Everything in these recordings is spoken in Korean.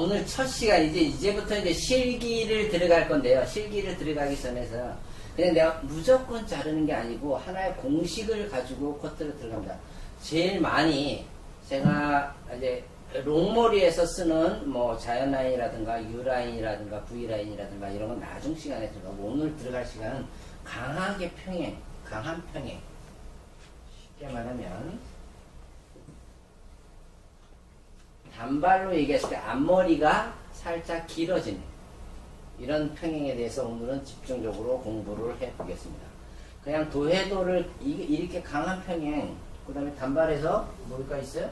오늘 첫 시간 이제 이제부터 이제 실기를 들어갈 건데요. 실기를 들어가기 전에서 그냥 내가 무조건 자르는 게 아니고 하나의 공식을 가지고 커트를 들어갑니다. 제일 많이 제가 이제 롱머리에서 쓰는 뭐 자연 라인이라든가 U 라인이라든가 V 라인이라든가 이런 건 나중 시간에 들어가고 오늘 들어갈 시간은 강하게 평행, 강한 평행. 쉽게 말하면 단발로 얘기했을 때 앞머리가 살짝 길어지는 이런 평행에 대해서 오늘은 집중적으로 공부를 해보겠습니다. 그냥 도해도를 이- 이렇게 강한 평행, 그 다음에 단발에서 뭘까 있어요?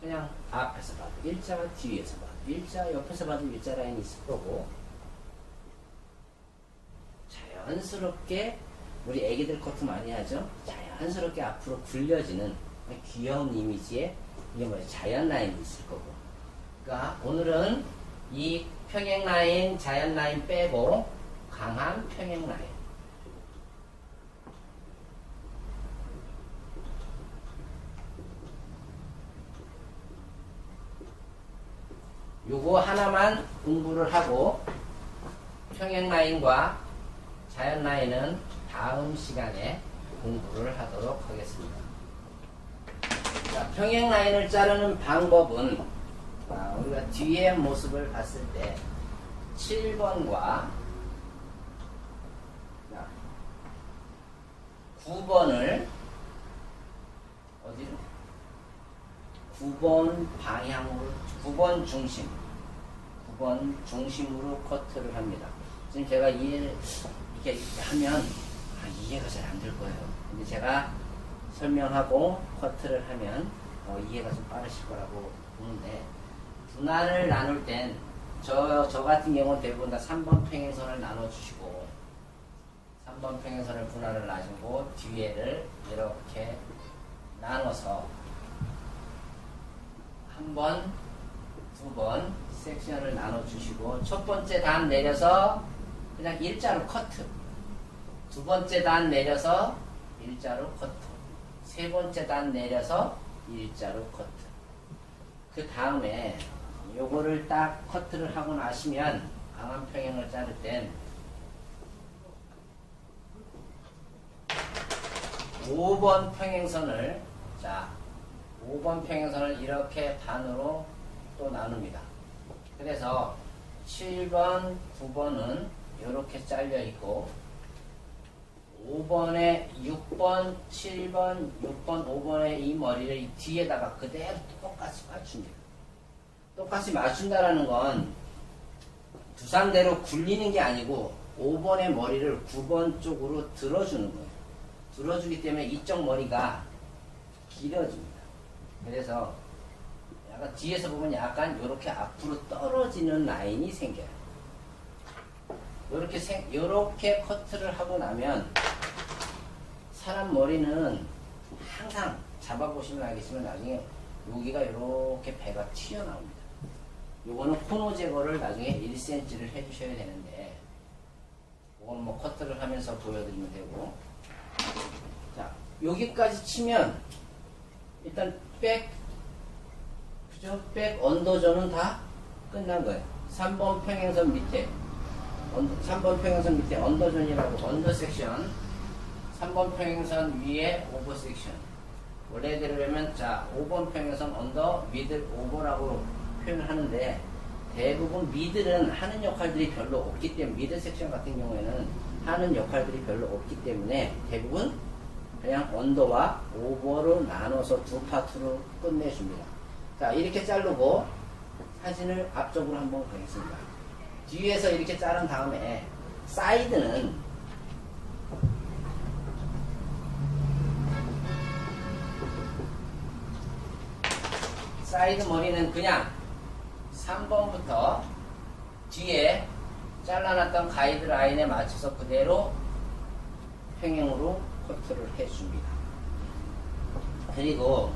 그냥 앞에서 봐도 일자, 뒤에서 봐도 일자, 옆에서 봐도 일자 라인이 있을 거고 자연스럽게 우리 애기들 커트 많이 하죠? 자연스럽게 앞으로 굴려지는 귀여운 이미지의 이게 뭐야? 자연 라인이 있을 거고. 그러니까 오늘은 이 평행 라인, 자연 라인 빼고 강한 평행 라인. 요거 하나만 공부를 하고 평행 라인과 자연 라인은 다음 시간에 공부를 하도록 하겠습니다. 자, 평행 라인을 자르는 방법은 아, 우리가 뒤의 모습을 봤을 때 7번과 9번을 어디로? 9번 방향으로 9번 중심 9번 중심으로 커트를 합니다. 지금 제가 이해를 이렇게 하면 아, 이해가 잘 안 될 거예요. 근데 제가 설명하고 커트를 하면 어, 이해가 좀 빠르실 거라고 보는데 분할을 나눌 땐 저, 저 같은 경우는 대부분 다 3번 평행선을 나눠주시고 3번 평행선을 분할을 나누고 뒤에를 이렇게 나눠서 한 번, 두 번 섹션을 나눠주시고 첫 번째 단 내려서 그냥 일자로 커트. 두 번째 단 내려서 일자로 커트 세 번째 단 내려서 일자로 커트 그 다음에 요거를 딱 커트를 하고 나시면 강한 평행을 자를 땐 5번 평행선을 자 5번 평행선을 이렇게 반으로 또 나눕니다. 그래서 7번, 9번은 이렇게 잘려 있고 5번에 6번, 7번, 6번, 5번의 이 머리를 이 뒤에다가 그대로 똑같이 맞춥니다. 똑같이 맞춘다라는 건 두상대로 굴리는 게 아니고 5번의 머리를 9번 쪽으로 들어주는 거예요. 들어주기 때문에 이쪽 머리가 길어집니다. 그래서 약간 뒤에서 보면 약간 이렇게 앞으로 떨어지는 라인이 생겨요. 이렇게 생, 이렇게 커트를 하고 나면 사람 머리는 항상 잡아보시면 알겠지만 나중에 여기가 이렇게 배가 튀어나옵니다. 요거는 코너 제거를 나중에 1cm를 해주셔야 되는데 이건 뭐 커트를 하면서 보여드리면 되고 자 여기까지 치면 일단 백 그죠? 백 언더존은 다 끝난 거예요. 3번 평행선 밑에 언더, 3번 평행선 밑에 언더존이라고 언더 섹션 3번 평행선 위에 오버 섹션 원래 대로 하면 자 5번 평행선 언더 미들 오버라고 표현을 하는데 대부분 미들은 하는 역할들이 별로 없기 때문에 미들 섹션 같은 경우에는 하는 역할들이 별로 없기 때문에 대부분 그냥 언더와 오버로 나눠서 두 파트로 끝내줍니다. 자 이렇게 자르고 사진을 앞쪽으로 한번 가겠습니다. 뒤에서 이렇게 자른 다음에 사이드는 사이드 머리는 그냥 3번부터 뒤에 잘라놨던 가이드라인에 맞춰서 그대로 평행으로 커트를 해줍니다. 그리고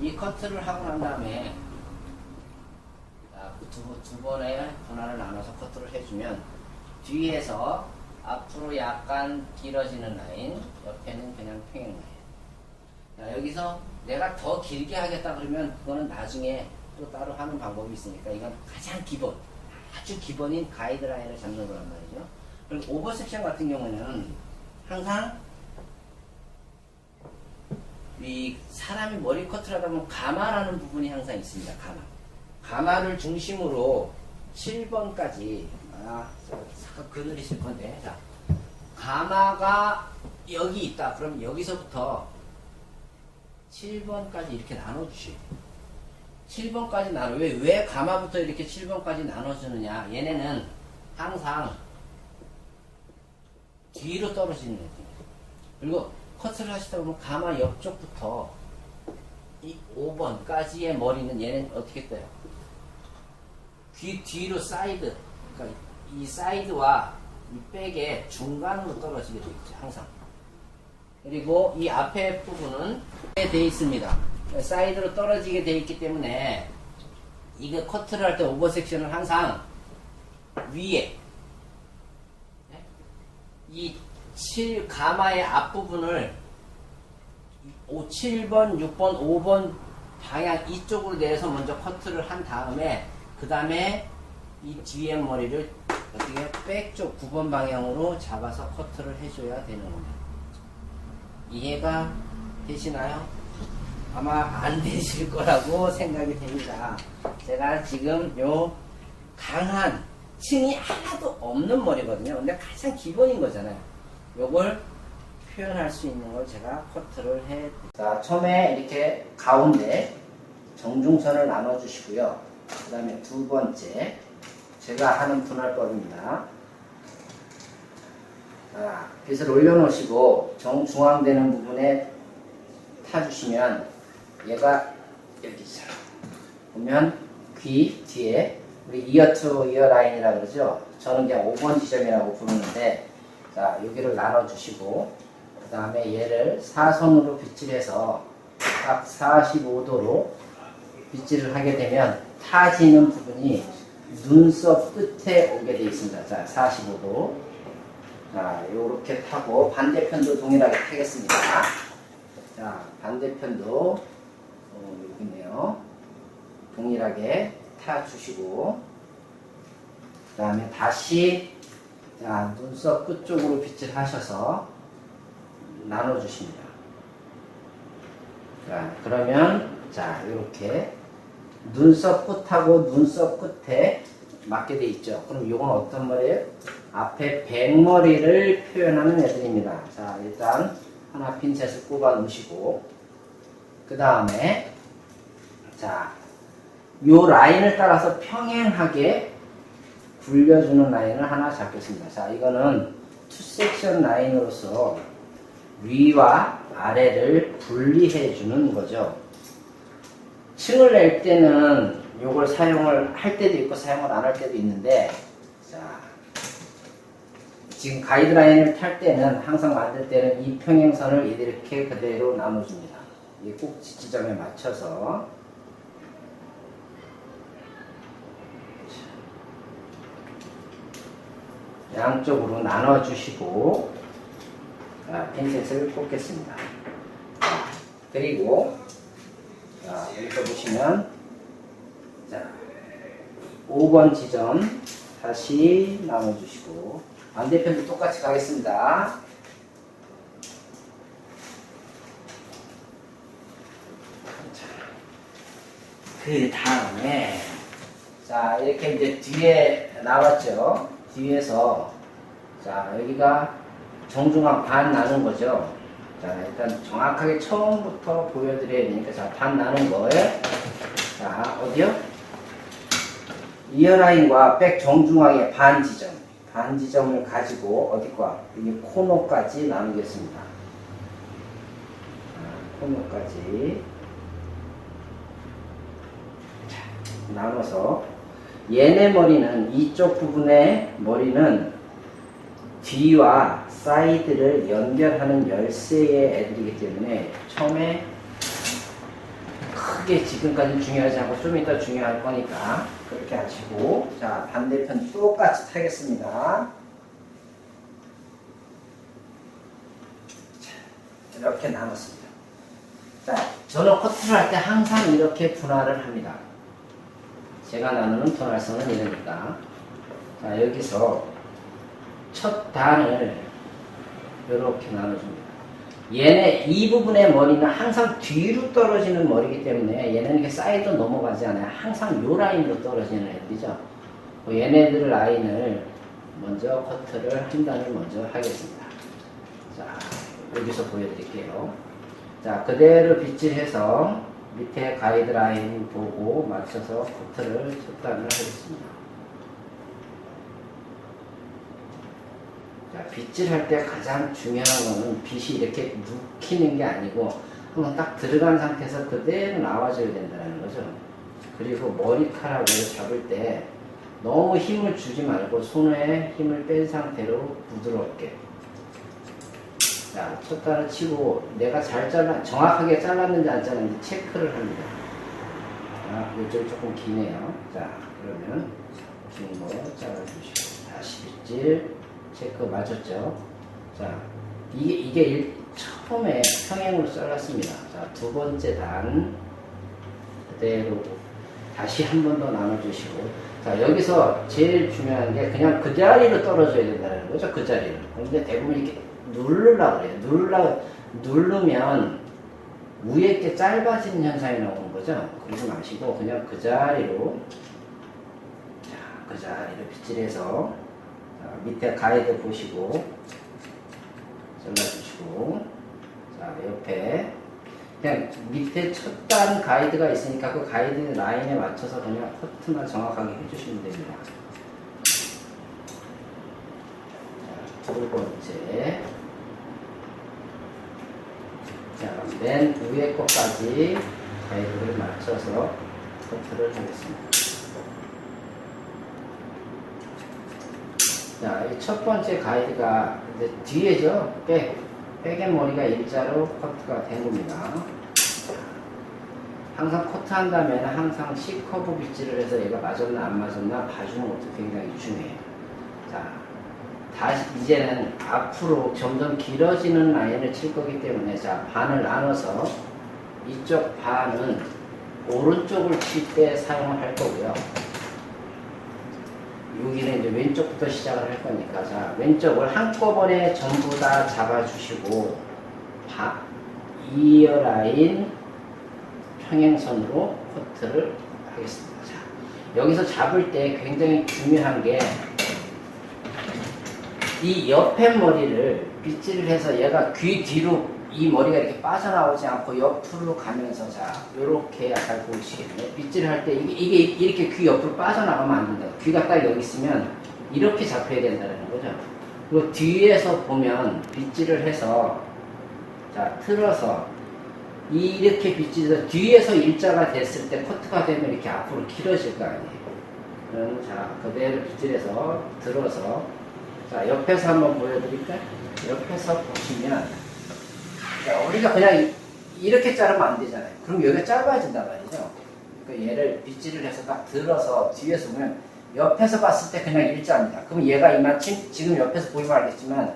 이 커트를 하고 난 다음에 그 두, 두 번의 분할을 나눠서 커트를 해주면 뒤에서 앞으로 약간 길어지는 라인, 옆에는 그냥 평행 라인. 자, 여기서 내가 더 길게 하겠다 그러면 그거는 나중에 또 따로 하는 방법이 있으니까 이건 가장 기본, 아주 기본인 가이드라인을 잡는 거란 말이죠. 그리고 오버 섹션 같은 경우는 항상 이 사람이 머리 커트를 하다 보면 가마라는 부분이 항상 있습니다. 가마. 가마를 중심으로 7번까지 아, 잠깐 그늘이실 건데 자, 가마가 여기 있다. 그럼 여기서부터 7번까지 이렇게 나눠주시 7번까지 나눠. 왜, 왜 가마부터 이렇게 7번까지 나눠주느냐. 얘네는 항상 뒤로 떨어지는 애들. 그리고 커트를 하시다 보면 가마 옆쪽부터 이 5번까지의 머리는 얘는 어떻게 떠요? 귀 뒤로 사이드, 그러니까 이 사이드와 이 백의 중간으로 떨어지게 되어 있죠, 항상. 그리고 이 앞에 부분은 돼 있습니다. 사이드로 떨어지게 되어 있기 때문에 이게 커트를 할 때 오버 섹션은 항상 위에 네? 이7 가마의 앞부분을 5, 7번, 6번, 5번 방향 이쪽으로 내서 먼저 커트를 한 다음에 그 다음에 이 뒤에 머리를 어떻게 백쪽 9번 방향으로 잡아서 커트를 해줘야 되는 겁니다. 이해가 되시나요? 아마 안 되실 거라고 생각이 됩니다. 제가 지금 요 강한 층이 하나도 없는 머리거든요. 근데 가장 기본인 거잖아요. 요걸 표현할 수 있는 걸 제가 커트를 해. 자, 처음에 이렇게 가운데 정중선을 나눠 주시고요. 그 다음에 두 번째, 제가 하는 분할법입니다. 자, 빗을 올려놓으시고 정 중앙되는 부분에 타주시면 얘가 여기 있어요. 보면 귀 뒤에 우리 이어 투 이어 라인이라 그러죠. 저는 그냥 5번 지점이라고 부르는데 자 여기를 나눠주시고 그 다음에 얘를 사선으로 빗질해서 딱 45도로 빗질을 하게 되면 타지는 부분이 눈썹 끝에 오게 되어 있습니다. 자 45도 자 요렇게 타고 반대편도 동일하게 타겠습니다. 자 반대편도 어, 여기 있네요. 동일하게 타 주시고 그 다음에 다시 자, 눈썹 끝쪽으로 빗질 하셔서 나눠 주십니다. 자, 그러면 자 이렇게 눈썹 끝하고 눈썹 끝에 맞게 돼 있죠. 그럼 이건 어떤 머리예요? 앞에 백머리를 표현하는 애들입니다. 자 일단 하나 핀셋을 꼽아 놓으시고 그 다음에 자, 요 라인을 따라서 평행하게 굴려주는 라인을 하나 잡겠습니다. 자, 이거는 투 섹션 라인으로서 위와 아래를 분리해 주는 거죠. 층을 낼 때는 요걸 사용을 할 때도 있고 사용을 안 할 때도 있는데 자, 지금 가이드라인을 탈 때는 항상 만들 때는 이 평행선을 이렇게 그대로 나눠줍니다. 이 꼭지 지점에 맞춰서 양쪽으로 나눠주시고 자, 핀셋을 꽂겠습니다. 자, 그리고 자, 여기서 보시면 자, 5번 지점 다시 나눠주시고 반대편도 똑같이 가겠습니다. 그 다음에 자 이렇게 이제 뒤에 나왔죠? 뒤에서 자 여기가 정중앙 반 나눈 거죠? 자 일단 정확하게 처음부터 보여드려야 되니까 자반 나눈 거에 자 어디요 이어라인과 백 정중앙의 반 지점 반 지점을 가지고 어디과? 이 코너까지 나누겠습니다. 자, 코너까지. 나눠서 얘네 머리는 이쪽 부분의 머리는 뒤와 사이드를 연결하는 열쇠의 애들이기 때문에 처음에 크게 지금까지 중요하지 않고 좀 이따 중요할 거니까 그렇게 하시고 자 반대편 똑같이 타겠습니다. 자, 이렇게 나눴습니다. 자 저는 커트를 할 때 항상 이렇게 분할을 합니다. 제가 나누는 토날성은 이러니까. 자 여기서 첫 단을 이렇게 나눠줍니다. 얘네 이 부분의 머리는 항상 뒤로 떨어지는 머리이기 때문에 얘는 이렇게 사이드 넘어가지 않아요. 항상 요 라인으로 떨어지는 애들이죠. 그 얘네들 라인을 먼저 커트를 한 단을 먼저 하겠습니다. 자 여기서 보여드릴게요. 자 그대로 빗질해서 밑에 가이드라인 보고 맞춰서 커트를 첫 단을 하겠습니다. 빗질할 때 가장 중요한 거는 빗이 이렇게 눕히는 게 아니고 한번 딱 들어간 상태에서 그대로 나와줘야 된다는 거죠. 그리고 머리카락을 잡을 때 너무 힘을 주지 말고 손에 힘을 뺀 상태로 부드럽게 자, 첫 단을 치고 내가 잘 잘라, 정확하게 잘랐는지 안 잘랐는지 체크를 합니다. 자, 이쪽이 조금 기네요. 자, 그러면 긴 거 잘라주시고 다시 빗질 체크 맞췄죠? 자, 이게, 이게 일, 처음에 평행으로 잘랐습니다. 자, 두 번째 단 그대로 다시 한 번 더 나눠주시고 자, 여기서 제일 중요한 게 그냥 그 자리로 떨어져야 된다는 거죠. 그 자리로. 근데 대부분 이렇게 누르려고 그래요. 누르려, 누르면 위에 게 짧아지는 현상이 나오는 거죠. 그러지 마시고 그냥 그 자리로 자, 그 자리로 빗질해서 자, 밑에 가이드 보시고 잘라주시고 자 옆에 그냥 밑에 첫 단 가이드가 있으니까 그 가이드 라인에 맞춰서 그냥 커트만 정확하게 해주시면 됩니다. 자, 두 번째 자, 맨 위에 것까지 가이드를 맞춰서 커트를 하겠습니다. 자, 이첫 번째 가이드가 이제 뒤에죠. 백. 백의 머리가 일자로 커트가 된 겁니다. 항상 커트 한다면 항상 C커브 빗질을 해서 얘가 맞았나 안 맞았나 봐주는 것도 굉장히 중요해요. 자, 다시 이제는 앞으로 점점 길어지는 라인을 칠 거기 때문에 자, 반을 나눠서 이쪽 반은 오른쪽을 칠 때 사용을 할 거고요. 여기는 이제 왼쪽부터 시작을 할 거니까 자 왼쪽을 한꺼번에 전부 다 잡아주시고 바, 이어 라인 평행선으로 커트를 하겠습니다. 자 여기서 잡을 때 굉장히 중요한 게 이 옆에 머리를 빗질을 해서 얘가 귀 뒤로 이 머리가 이렇게 빠져나오지 않고 옆으로 가면서 자 요렇게 약간 보이시겠네요 빗질을 할때 이게, 이게 이렇게 귀 옆으로 빠져나가면 안 된다. 귀가 딱 여기 있으면 이렇게 잡혀야 된다는 거죠. 그리고 뒤에서 보면 빗질을 해서 자 틀어서 이렇게 빗질해서 뒤에서 일자가 됐을 때 커트가 되면 이렇게 앞으로 길어질 거 아니에요. 그럼 자 그대로 빗질해서 들어서 자 옆에서 한번 보여드릴까요? 옆에서 보시면 자, 우리가 그냥 이렇게 자르면 안 되잖아요. 그럼 여기가 짧아진단 말이죠. 그러니까 얘를 빗질을 해서 딱 들어서 뒤에서 보면 옆에서 봤을 때 그냥 일자입니다. 그럼 얘가 이마침 지금 옆에서 보이면 알겠지만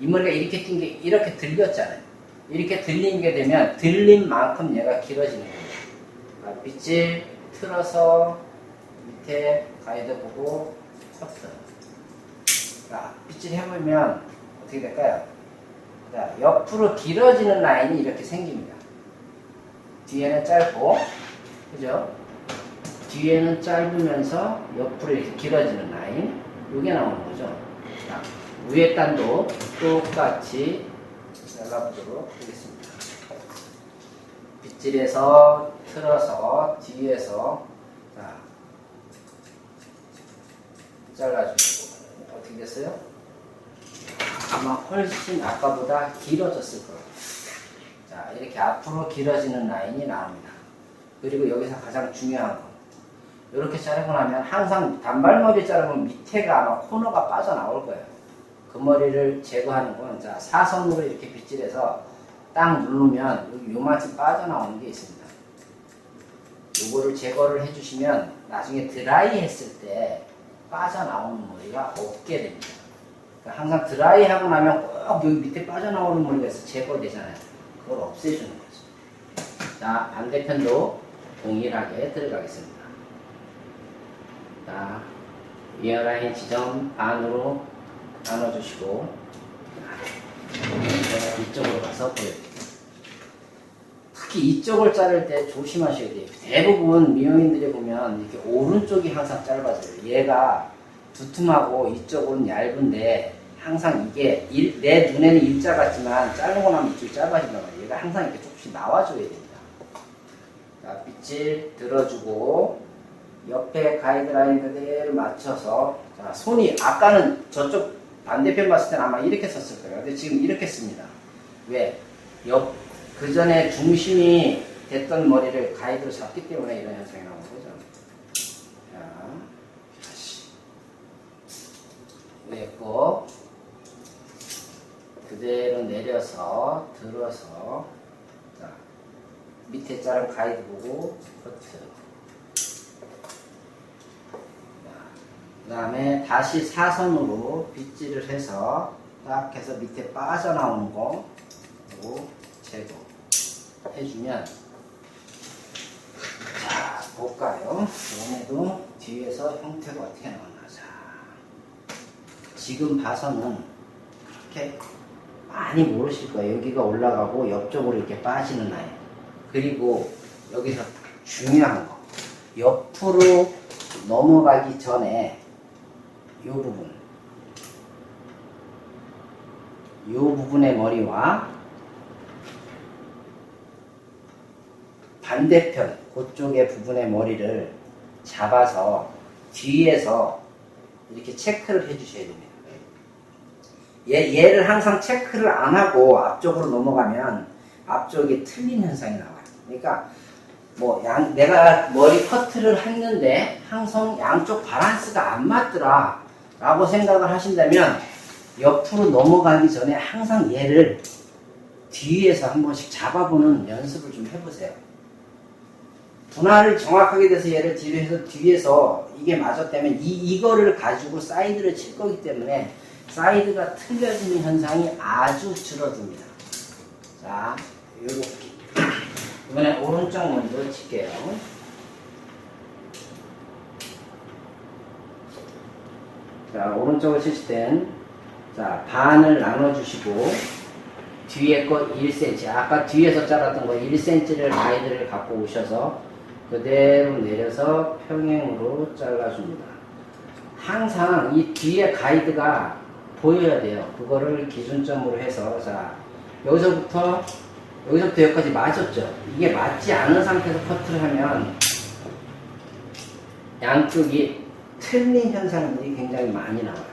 이 머리가 이렇게 낀게 이렇게 들렸잖아요. 이렇게 들리게 되면 들린 만큼 얘가 길어지는 거예요. 아, 빗질 틀어서 밑에 가이드 보고 커트. 자, 빗질 해보면 어떻게 될까요? 자, 옆으로 길어지는 라인이 이렇게 생깁니다. 뒤에는 짧고, 그죠? 뒤에는 짧으면서 옆으로 이렇게 길어지는 라인, 이게 나오는 거죠. 자, 위에 단도 똑같이 잘라보도록 하겠습니다. 빗질에서 틀어서 뒤에서 자, 잘라주시고 어떻게 됐어요? 아마 훨씬 아까보다 길어졌을 거예요. 자, 이렇게 앞으로 길어지는 라인이 나옵니다. 그리고 여기서 가장 중요한 거. 이렇게 자르고 나면 항상 단발머리 자르면 밑에가 아마 코너가 빠져나올 거예요. 그 머리를 제거하는 건, 자, 사선으로 이렇게 빗질해서 딱 누르면 요만큼 빠져나오는 게 있습니다. 요거를 제거를 해주시면 나중에 드라이 했을 때 빠져나오는 머리가 없게 됩니다. 그러니까 항상 드라이 하고 나면 꼭 여기 밑에 빠져나오는 머리가 있어 제거되잖아요. 그걸 없애주는 거죠. 자, 반대편도 동일하게 들어가겠습니다. 자, 이어라인 지점 반으로 나눠주시고 제가 이쪽으로 가서 보여드릴게요. 특히 이쪽을 자를 때 조심하셔야 돼요. 대부분 미용인들이 보면 이렇게 오른쪽이 항상 짧아져요. 얘가 두툼하고 이쪽은 얇은데 항상 이게 일- 내 눈에는 일자 같지만 자르고 나면 이쪽이 짧아지단 말이에요. 얘가 항상 이렇게 조금씩 나와줘야 됩니다. 자, 빗질 들어주고 옆에 가이드라인 그대로 맞춰서 자, 손이 아까는 저쪽 반대편 봤을 때는 아마 이렇게 썼을 거예요. 근데 지금 이렇게 씁니다. 왜? 옆, 그 전에 중심이 됐던 머리를 가이드로 잡기 때문에 이런 현상이 나오는 거죠. 자, 다시. 거 그대로 내려서 들어서 자, 밑에 자른 가이드 보고 커트. 그 다음에 다시 사선으로 빗질을 해서 딱 해서 밑에 빠져나오는 거 그리고 제거 해주면 자 볼까요? 얘네도 뒤에서 형태가 어떻게 나오나 자 지금 봐서는 그렇게 많이 모르실 거예요. 여기가 올라가고 옆쪽으로 이렇게 빠지는 라인 그리고 여기서 중요한 거 옆으로 넘어가기 전에 이 부분 이 부분의 머리와 반대편 그쪽의 부분의 머리를 잡아서 뒤에서 이렇게 체크를 해 주셔야 됩니다. 얘, 얘를 항상 체크를 안 하고 앞쪽으로 넘어가면 앞쪽이 틀린 현상이 나와요. 그러니까 뭐 양, 내가 머리 커트를 했는데 항상 양쪽 바란스가 안 맞더라 라고 생각을 하신다면 옆으로 넘어가기 전에 항상 얘를 뒤에서 한 번씩 잡아보는 연습을 좀 해보세요. 분할을 정확하게 돼서 얘를 뒤에서, 뒤에서 이게 맞았다면 이, 이거를 가지고 사이드를 칠 거기 때문에 사이드가 틀려지는 현상이 아주 줄어듭니다. 자, 요렇게. 이번에 오른쪽 먼저 칠게요. 자, 오른쪽을 치실 땐, 자, 반을 나눠주시고, 뒤에 거 1cm, 아까 뒤에서 잘랐던 거 1cm를 가이드를 갖고 오셔서, 그대로 내려서 평행으로 잘라줍니다. 항상 이 뒤에 가이드가 보여야 돼요. 그거를 기준점으로 해서, 자, 여기서부터, 여기서부터 여기까지 맞았죠? 이게 맞지 않은 상태에서 커트를 하면, 양쪽이 틀린 현상들이 굉장히 많이 나와요.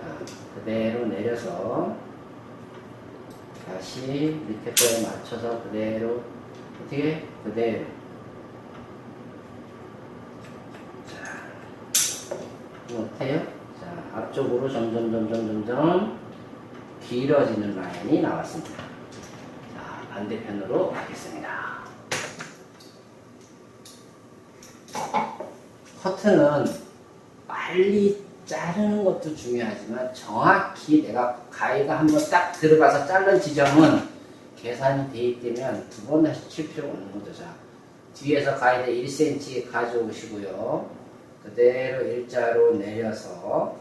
자, 그대로 내려서 다시 밑에 거에 맞춰서 그대로 어떻게 그대로 자 이거 어때요? 자 앞쪽으로 점점 점점 점점 길어지는 라인이 나왔습니다. 자 반대편으로 가겠습니다. 커트는 빨리 자르는 것도 중요하지만 정확히 내가 가위가 한번 딱 들어가서 자른 지점은 계산이 돼 있다면 두 번 다시 칠 필요가 없는 거죠. 자, 뒤에서 가위를 1cm 가져오시고요. 그대로 일자로 내려서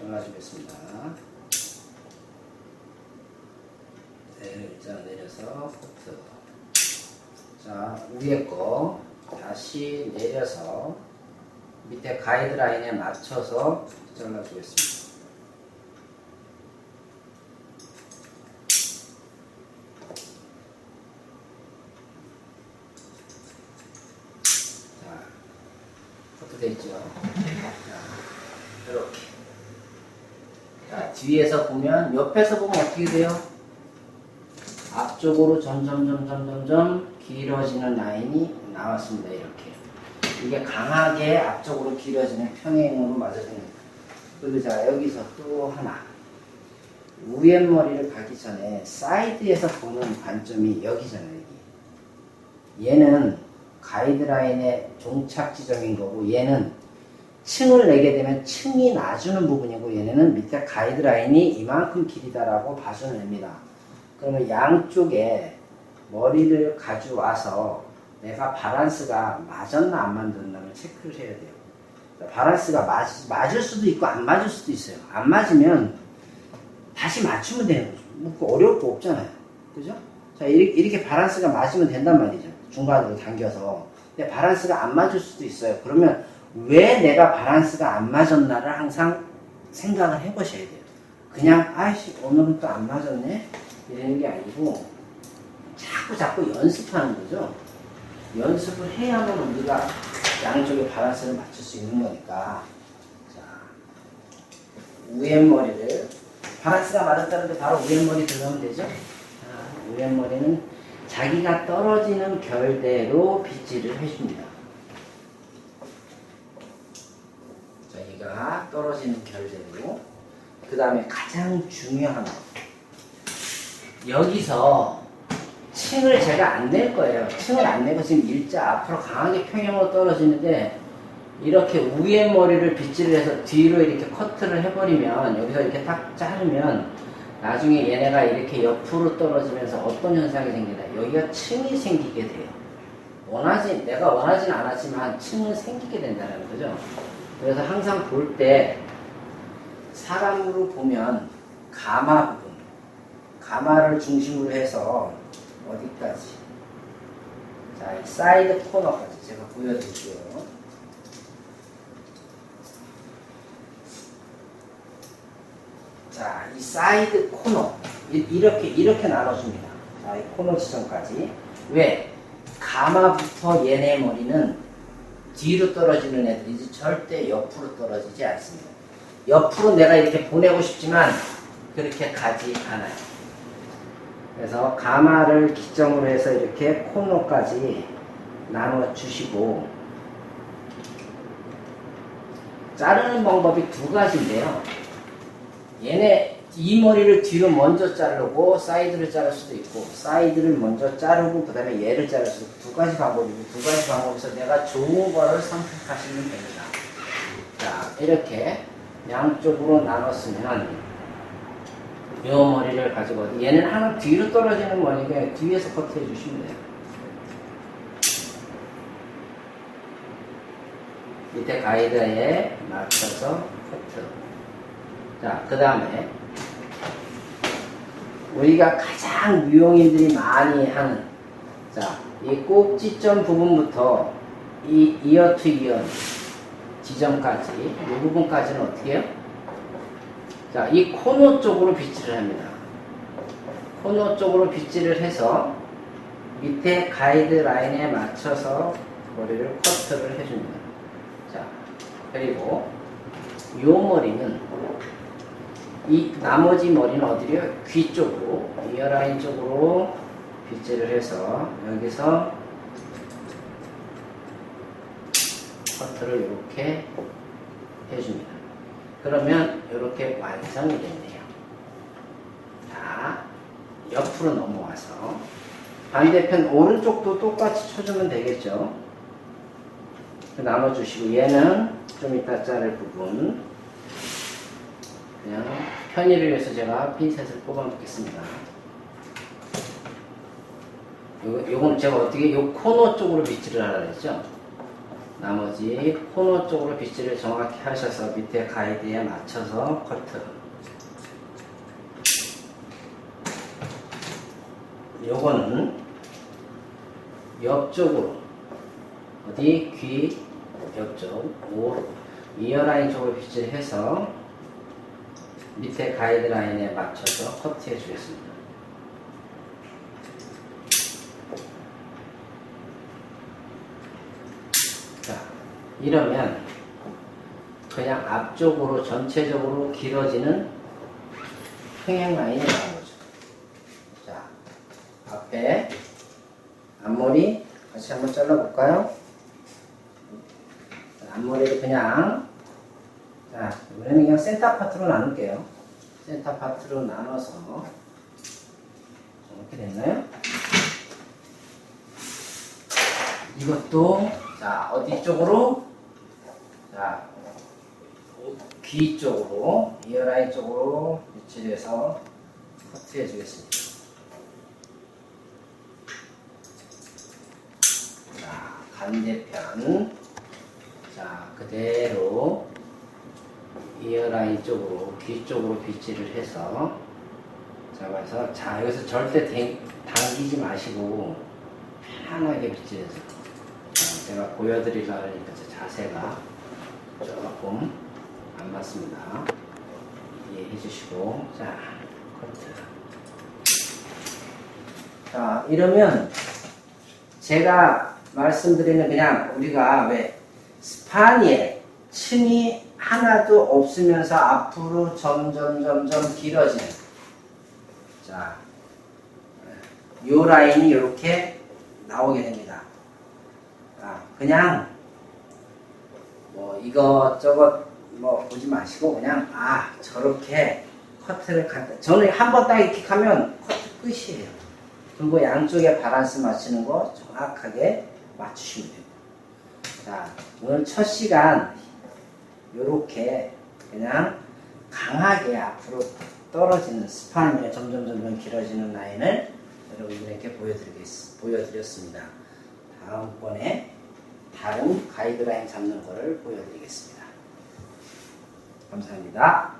잘라주겠습니다. 그대로 일자 내려서 커트. 자, 위에 거 다시 내려서 밑에 가이드라인에 맞춰서 잘라주겠습니다. 자, 커트 됐죠? 자, 이렇게. 자, 뒤에서 보면, 옆에서 보면 어떻게 돼요? 앞쪽으로 점점, 점점, 점점 길어지는 라인이 나왔습니다. 이렇게. 이게 강하게 앞쪽으로 길어지는 평행으로 맞아주는 그리고 자 여기서 또 하나 위에 머리를 가기 전에 사이드에서 보는 관점이 여기잖아요 여기 얘는 가이드라인의 종착 지점인 거고 얘는 층을 내게 되면 층이 나주는 부분이고 얘네는 밑에 가이드라인이 이만큼 길이다라고 봐주는 됩니다 그러면 양쪽에 머리를 가져와서 내가 바란스가 맞았나 안 맞았나를 체크를 해야 돼요. 바란스가 맞, 맞을 수도 있고 안 맞을 수도 있어요. 안 맞으면 다시 맞추면 되는 거죠. 뭐 어려울 거 없잖아요. 그죠? 자, 이렇게, 이렇게 바란스가 맞으면 된단 말이죠. 중간으로 당겨서. 근데 바란스가 안 맞을 수도 있어요. 그러면 왜 내가 바란스가 안 맞았나를 항상 생각을 해보셔야 돼요. 그냥, 아이씨, 오늘은 또 안 맞았네? 이러는 게 아니고, 자꾸 자꾸 연습하는 거죠. 연습을 해야만 우리가 양쪽의 바란스를 맞출 수 있는 거니까. 자, 우앤머리를, 바란스가 맞았다는데 바로 우앤머리 들어가면 되죠? 자, 우앤머리는 자기가 떨어지는 결대로 빗질을 해줍니다. 떨어지는 결대로. 그 다음에 가장 중요한 거. 여기서 층을 제가 안 낼 거예요. 층을 안 내고 지금 일자 앞으로 강하게 평형으로 떨어지는데 이렇게 위에 머리를 빗질을 해서 뒤로 이렇게 커트를 해버리면 여기서 이렇게 딱 자르면 나중에 얘네가 이렇게 옆으로 떨어지면서 어떤 현상이 생기나 여기가 층이 생기게 돼요. 원하지 내가 원하진 않았지만 층은 생기게 된다는 거죠. 그래서 항상 볼 때 사람으로 보면 가마 부분 가마를 중심으로 해서 어디까지? 자, 이 사이드 코너까지 제가 보여드릴게요. 자, 이 사이드 코너 이- 이렇게 이렇게 나눠줍니다. 자, 이 코너 지점까지 왜? 가마부터 얘네 머리는 뒤로 떨어지는 애들이지 절대 옆으로 떨어지지 않습니다. 옆으로 내가 이렇게 보내고 싶지만 그렇게 가지 않아요. 그래서 가마를 기점으로 해서 이렇게 코너까지 나눠 주시고 자르는 방법이 두 가지인데요. 얘네 이 머리를 뒤로 먼저 자르고 사이드를 자를 수도 있고 사이드를 먼저 자르고 그 다음에 얘를 자를 수도 있고 두 가지 방법이고 두 가지 방법에서 내가 좋은 거를 선택하시면 됩니다. 자 이렇게 양쪽으로 나눴으면 이 머리를 가지고 얘는 하나 뒤로 떨어지는 머리가 뒤에서 커트해 주시면 돼요. 밑에 가이드에 맞춰서 커트. 자, 그 다음에 우리가 가장 유용인들이 많이 하는 자, 이 꼭지점 부분부터 이 이어 투 이어 지점까지 이 부분까지는 어떻게 해요? 자, 이 코너 쪽으로 빗질을 합니다. 코너 쪽으로 빗질을 해서 밑에 가이드 라인에 맞춰서 머리를 커트를 해줍니다. 자, 그리고 요 머리는 이 나머지 머리는 어디로요? 귀 쪽으로, 이어라인 쪽으로 빗질을 해서 여기서 커트를 이렇게 해줍니다. 그러면 이렇게 완성이 됐네요. 자, 옆으로 넘어와서 반대편 오른쪽도 똑같이 쳐주면 되겠죠. 나눠주시고 얘는 좀 이따 자를 부분 그냥 편의를 위해서 제가 핀셋을 뽑아 놓겠습니다. 요거, 요건 제가 어떻게 요 코너 쪽으로 빗질을 하라 그랬죠? 나머지 코너 쪽으로 빗질을 정확히 하셔서 밑에 가이드에 맞춰서 커트. 요거는 옆쪽으로 어디 귀 옆쪽 오 이어라인 쪽으로 빗질해서 밑에 가이드라인에 맞춰서 커트해 주겠습니다. 자, 이러면 그냥 앞쪽으로 전체적으로 길어지는 평행 라인이 나온 거죠. 자, 앞에 앞머리 같이 한번 잘라볼까요? 앞머리를 그냥 자, 이번에는 그냥 센터 파트로 나눌게요. 센터 파트로 나눠서 이렇게 됐나요? 이것도 자 어디 쪽으로? 자, 귀 쪽으로 이어라인 쪽으로 위치해서 커트해 주겠습니다. 자, 반대편 자, 그대로 이어라인 쪽으로 귀 쪽으로 빗질을 해서 잡아서 자 여기서 절대 당- 당기지 마시고 편안하게 빗질해서. 자, 제가 보여드리려 하니까 제 자세가 조금 안 맞습니다. 이해해 주시고. 자 커트 자 이러면 제가 말씀드리는 그냥 우리가 왜 스파니에 층이 하나도 없으면서 앞으로 점점 점점 길어지는 자, 요 라인이 이렇게 나오게 됩니다. 아, 그냥 뭐 이것저것 뭐 보지 마시고 그냥 아 저렇게 커트를 간다. 저는 한 번 딱 이렇게 하면 커트 끝이에요. 그리고 양쪽에 바란스 맞추는 거 정확하게 맞추시면 돼요. 자, 오늘 첫 시간 요렇게 그냥 강하게 앞으로 떨어지는 스파인에 점점 점점 길어지는 라인을 여러분들에게 보여드렸습니다. 다음번에 다른 가이드라인 잡는 거를 보여드리겠습니다. 감사합니다.